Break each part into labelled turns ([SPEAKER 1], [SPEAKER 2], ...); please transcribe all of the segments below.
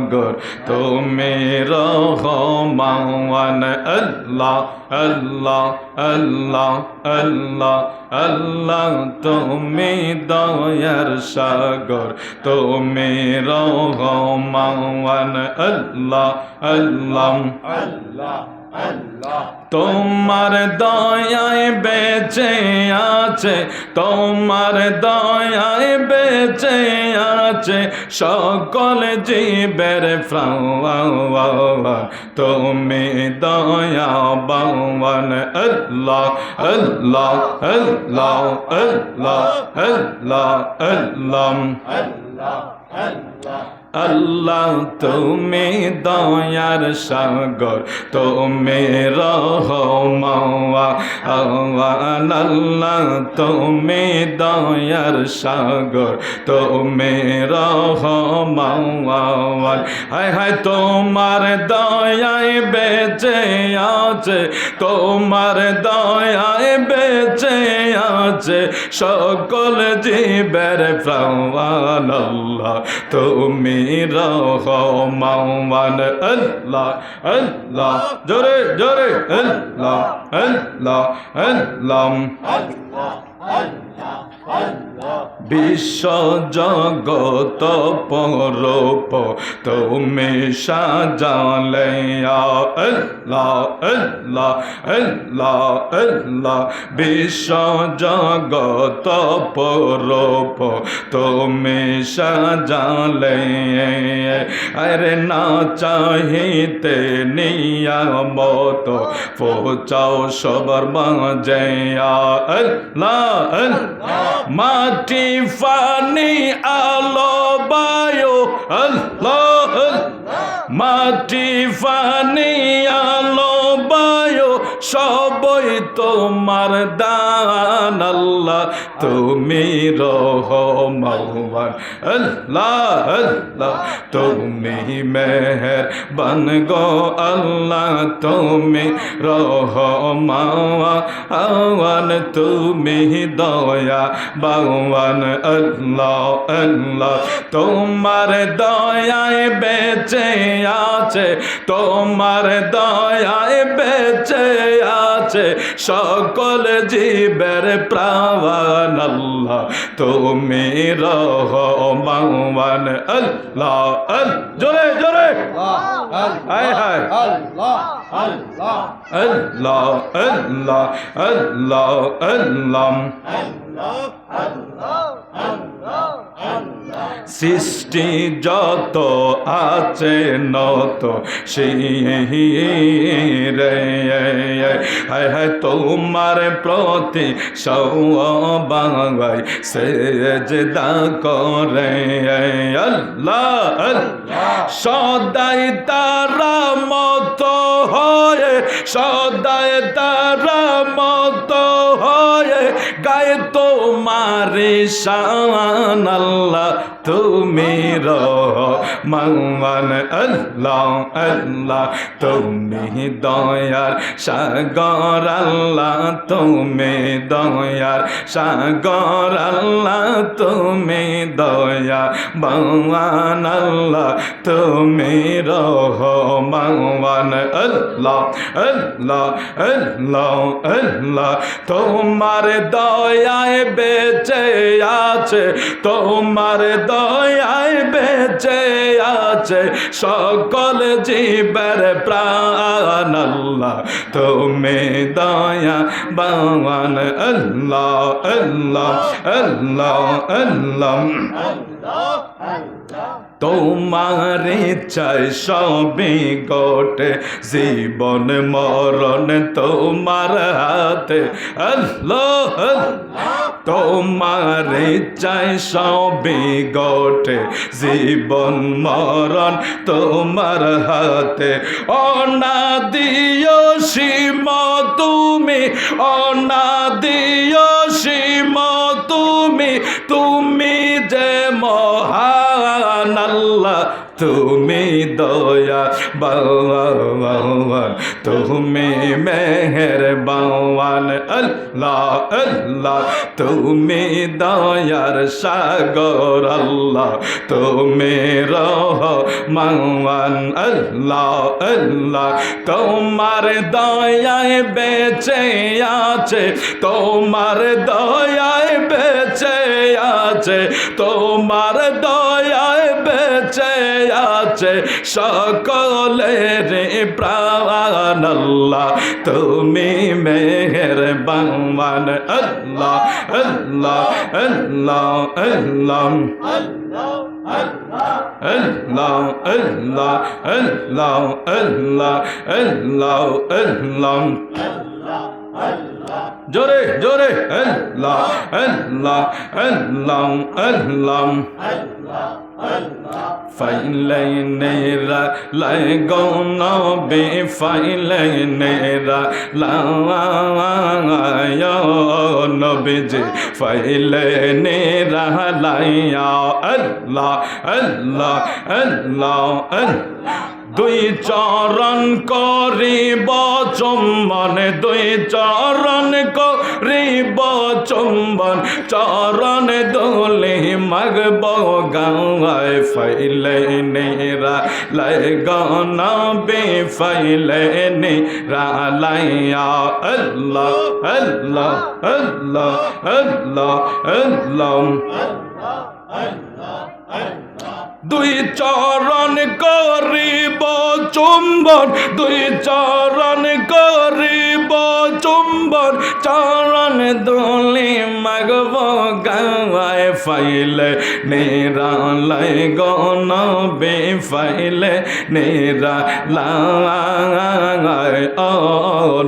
[SPEAKER 1] সাগর, তুমি রহমান। আল্লাহ আল্লাহ আল্লাহ আল্লাহ আল্লাহ, তুমি দয়ার সাগর, তুমি রহমান। আল্লাহ আল্লাহ তোমার দয়ায় বেঁচে আছে, তোমার দয়ায় বেঁচে আছে, সকল জীবের ফ্রাওয়ান তুমি দয়া বাওয়ান আল্লাহ আল্লাহ আল্লাহ আল্লাহ আল্লাহ আল্লাহ আল্লাহ। তুমি দয়ার সাগর, তুমি রহমান আল্লাহ, তুমি দয়ার সাগর, তুমি রহমান হায় হায়, তোমার দয়ায় বেঁচে আছে, তোমার দয়ায় বেঁচে আছে, সকল জীবের প্রাণ, আল্লাহ, তুমি রহমান আল্লাহ আল্লাহ জোরে জোরে আল্লাহ আল্লাহ আল্লাহ বিশ্ব জগত পরপ, তুমি সাজালে আল্লাহ আল্লাহ আল্লাহ আল্লাহ বিশ্ব জগত পরপ, তুমি সাজালে আরে না চাহিতে নিয়ামত পৌঁছাও সবার মাঝে আল্লাহ মাটি ফানি আলো বায়ো আল্লাহ মাটি ফানি আলো বায়ো সবই তোমার দান, আল্লাহ। তুমি রহমান আল্লাহ আল্লাহ। তুমি মেহের বান গো, আল্লাহ। তুমি রহমান তুমি দয়া বাওয়ান আল্লাহ আল্লাহ। তোমার দয়ায় বেঁচে আছে, তোমার দয়ায় বেঁচে আছে সকল জীবের প্রাণ আল্লাহ। তুমি রহমান আল্লাহ আল জোরে জোরে। হায় হায়। আল্লাহ আল্লাহ আল্লাহ আল্লাহ। সৃষ্টি যত আছে নত রে, হায় তোমার প্রতি সবাই সেজদা করে। সদাই তারা মত হয়ে, সদাই তারা মত হয়ে। গায়ে তোমার শান আল্লাহ তুমি রহমান আল্লাহ আল্লাহ তুমি দয়ার সাগর আল্লাহ তুমি দয়ার সাগর আল্লাহ তুমি দয়া ভগবান আল্লাহ তুমি রহমান আল্লাহ আল্লাহ আল্লাহ আল্লাহ তোমার দয়ায় বেঁচে আছে তোমার দয়ায় বেঁচে আছে সকল জীবের প্রাণ আল্লাহ। তুমি দয়া বাবান আল্লাহ আল্লাহ আল্লাহ আল্লাহ। তোমার চাই সবই গোটে জীবন, মরণ তোমার হাতে। আল্লাহ আল্লাহ। তোমার চাই সবই গোটে জীবন, মরণ তোমার হাতে। অনাদিও সীম তুমি অনাদিও সীম তুমি তুমি যে মহান তুমি দয়া। बवन तुम्हें मेहरबान अल्लाह अल्लाह तुम्हें दयार सागर अल्लाह तुम्हें रहो मवन अल्लाह अल्लाह তোমার দয়ায় বেঁচে আছে তোমার দয়ায় বেঁচে আছে তোমার দয়া বেঁচে আছে সকলের প্রাণ আল্লাহ। তুমি মেহের বাংমান আল্লাহ আল্লাহ আল্লাহ আল্লাহ। আল্লাহ আল্লাহ আল্লাহ আল্লাহ আল্লাহ আল্লাহ। জোরে জোরে আল্লাহ আল্লাহ আল্লাহ আল্লাহ ফাইলাইনেরা লাই গৌনা বে ফাইলাইনেরা লায় নবীজি ফাইলাইনেরা লাইয়া আল্লাহ আল্লাহ আল্লাহ আল্লাহ দুই চরণ করিব চুম্বন, দুই চরণ করিব চুম্বন, চরণ দোলে মাগব গাওয়ায় ফাইলে নেরা লাই গানা বে ফাইলে নেরা লাইয়া আল্লাহ আল্লাহ আল্লাহ আল্লাহ আল্লাহ দুই চরণ করিব চুম্বন, দুই চরণ করিব চুম্বন। চরণ দোলে মাগব, গাওয়ায় ফাইলে নেরালাই গন বে ফাইলে নেরা লাই ও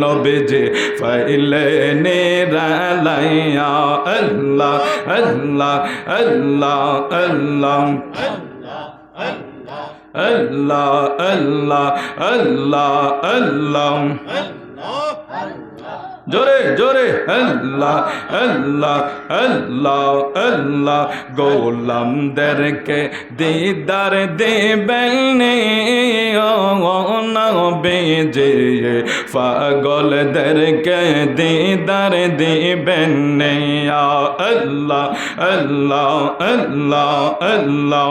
[SPEAKER 1] নবেজে ফাইলে নেরা লাইয়া আল্লাহ আল্লাহ আল্লাহ আল্লাহ। আল্লাহ আল্লাহ আল্লাহ আল্লাহ জোরে জোরে, আল্লাহ আল্লাহ আল্লাহ আল্লাহ। গোলামদেরকে দিদার দেবেন বেজে। পাগলদেরকে দিদার দেবেন আল্লাহ আল্লাহ আল্লাহ আল্লাহ।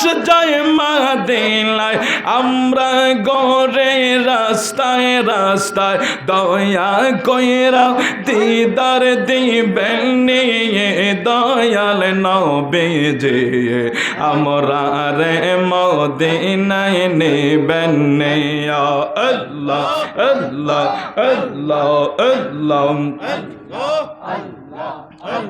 [SPEAKER 1] মানুষ যায় মাদিনায় আমরা গরে রাস্তায় রাস্তায় দয়া কইরা দিদার দিবেন নিয়ে দয়াল নবীজি আমরা রে মদিনায় নেবেন আল্লাহ আল্লাহ আল্লাহ আল্লাহ আল্লাহ আল্লাহ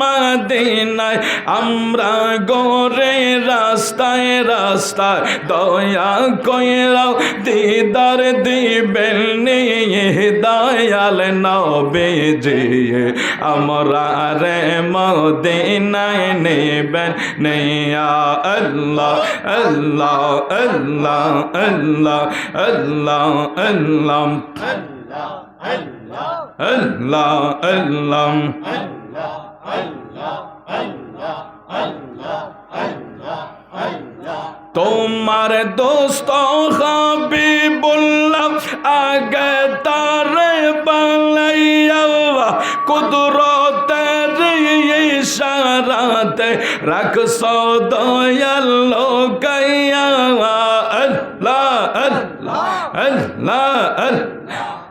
[SPEAKER 1] মাদিনায় আমরা গরে রাস্তায় রাস্তায় দয়া কইরাও দিদার দিবেন নিয়ে দয়াল নবীজি আমরা রে মদিনায় নেবেন নেয়া আল্লাহ আল্লাহ আল্লাহ আল্লাহ আল্লাহ আল্লাহ আল্লাহ আল্লাহ তোমার দোস্ত হাবি বললাম আগে তারে বাংলাইয়া কুদরতের ইশারাতে রাখছ দয়াল গাইয়া আল্লাহ আল্লাহ আল্লাহ আল্লাহ।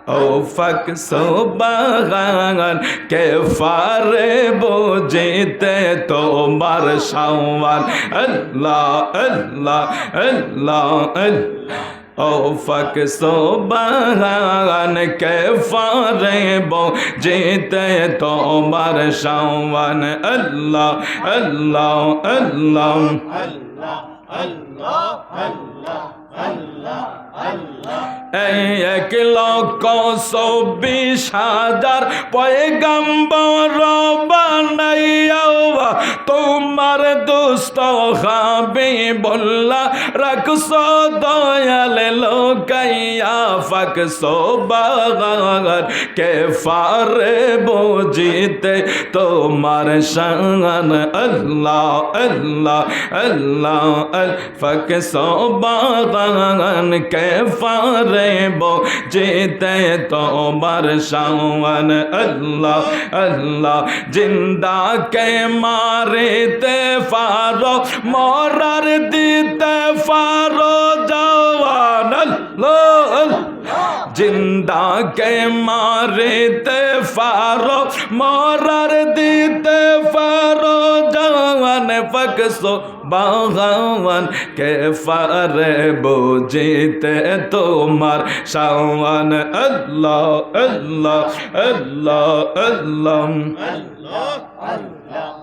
[SPEAKER 1] ও ফাক সোবাগান কে ফারে বুঝিতে তোমার সাওয়ান। আল্লাহ আল্লাহ আল্লাহ ও ফাক সোবাগান কে ফারে বুঝিতে তোমার সাওয়ান। আল্লাহ আল্লাহ আল্লাহ।
[SPEAKER 2] Allah, Allah, Allah, Allah.
[SPEAKER 1] এই এক লক্ষ চব্বিশ হাজার পয়গম্বর বানাইয়াও তোমার দুষ্ট হাবি বললা রাখস দয়াল লোকাইয়া ফাক সোবাগার কে ফারে বুঝিতে তোমার শান? আল্লাহ আল্লাহ আল্লাহ আল ফাক সোবাগান কে ফারে বুঝিতে তোমার শান? আল্লাহ আল্লাহ জিন্দা কে মারিতে ফারো মরার দিতে ফারো জওয়ান আল্লাহ জিন্দা কে মারিতে ফারো মরার দিতে ফারো জওয়ান ফকসো বাগান কে ফারে বুঝিতে তোমার শাওয়ান। আল্লাহ আল্লাহ আল্লাহ আল্লাহ আল্লাহ আল্লাহ।